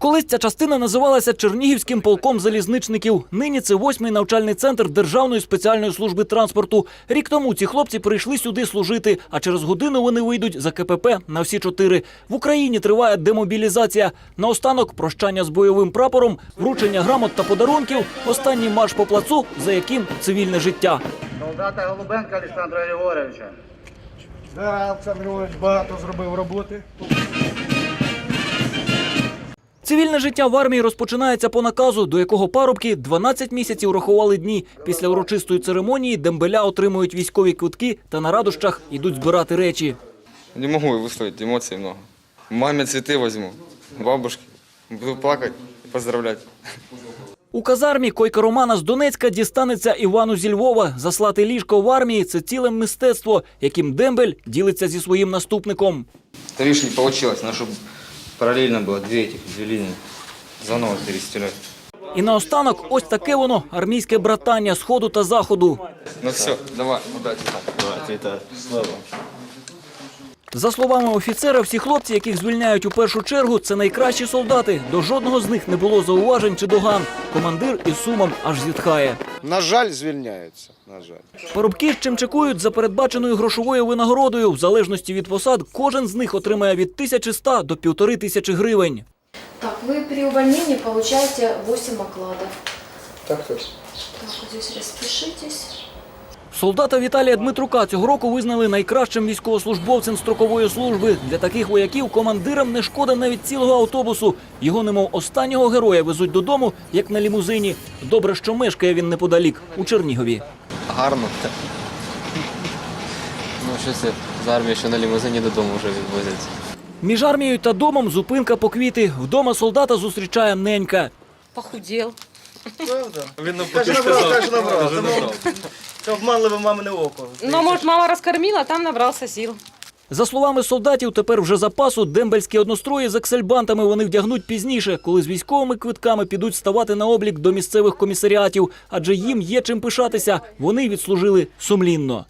Колись ця частина називалася Чернігівським полком залізничників. Нині це восьмий навчальний центр Державної спеціальної служби транспорту. Рік тому ці хлопці прийшли сюди служити, а через годину вони вийдуть за КПП на всі чотири. В Україні триває демобілізація. Наостанок прощання з бойовим прапором, вручення грамот та подарунків, останній марш по плацу, за яким цивільне життя. Солдата Голубенка Олександра Григоровича. Да, Олександр Григорович багато зробив роботи. Цивільне життя в армії розпочинається по наказу, до якого парубки 12 місяців рахували дні. Після урочистої церемонії дембеля отримують військові квитки та на радощах йдуть збирати речі. Не могу выставить, эмоций много. Маме цветы возьму, бабушке. Буду плакать и поздравлять. У казармі койка Романа з Донецька дістанеться Івану зі Львова. Заслати ліжко в армії це ціле мистецтво, яким дембель ділиться зі своїм наступником. Это видишь, не получилось. Надо, чтобы параллельно было две этих, две линии. Заново перестилять. І наостанок ось таке воно армійське братання сходу та заходу. Ну все, давай, удачи. За словами офіцера, всі хлопці, яких звільняють у першу чергу, це найкращі солдати. До жодного з них не було зауважень чи доган. Командир із сумом аж зітхає. На жаль, звільняються. На жаль. Парубки чим чимчикують за передбаченою грошовою винагородою. В залежності від посад, кожен з них отримає від 1100 до півтори тисячі гривень. Так, ви при увольненні получаєте 8 окладів. Так так. Так, ось здесь распишитесь. Солдата Віталія Дмитрука цього року визнали найкращим військовослужбовцем строкової служби. Для таких вояків командирам не шкода навіть цілого автобусу. Його немов останнього героя везуть додому, як на лімузині. Добре, що мешкає він неподалік у Чернігові. Гарно. Ну, щось з армії ще на лімузині додому вже відвозять. Між армією та домом зупинка по квіти. Вдома солдата зустрічає ненька. Похудел. Каже, набрав, каже, набрав. Це обманливе мамине око. Ну, може, мама розкормила, там набрався сил. За словами солдатів, тепер вже запасу дембельські однострої з аксельбантами вони вдягнуть пізніше, коли з військовими квитками підуть ставати на облік до місцевих комісаріатів, адже їм є чим пишатися. Вони відслужили сумлінно.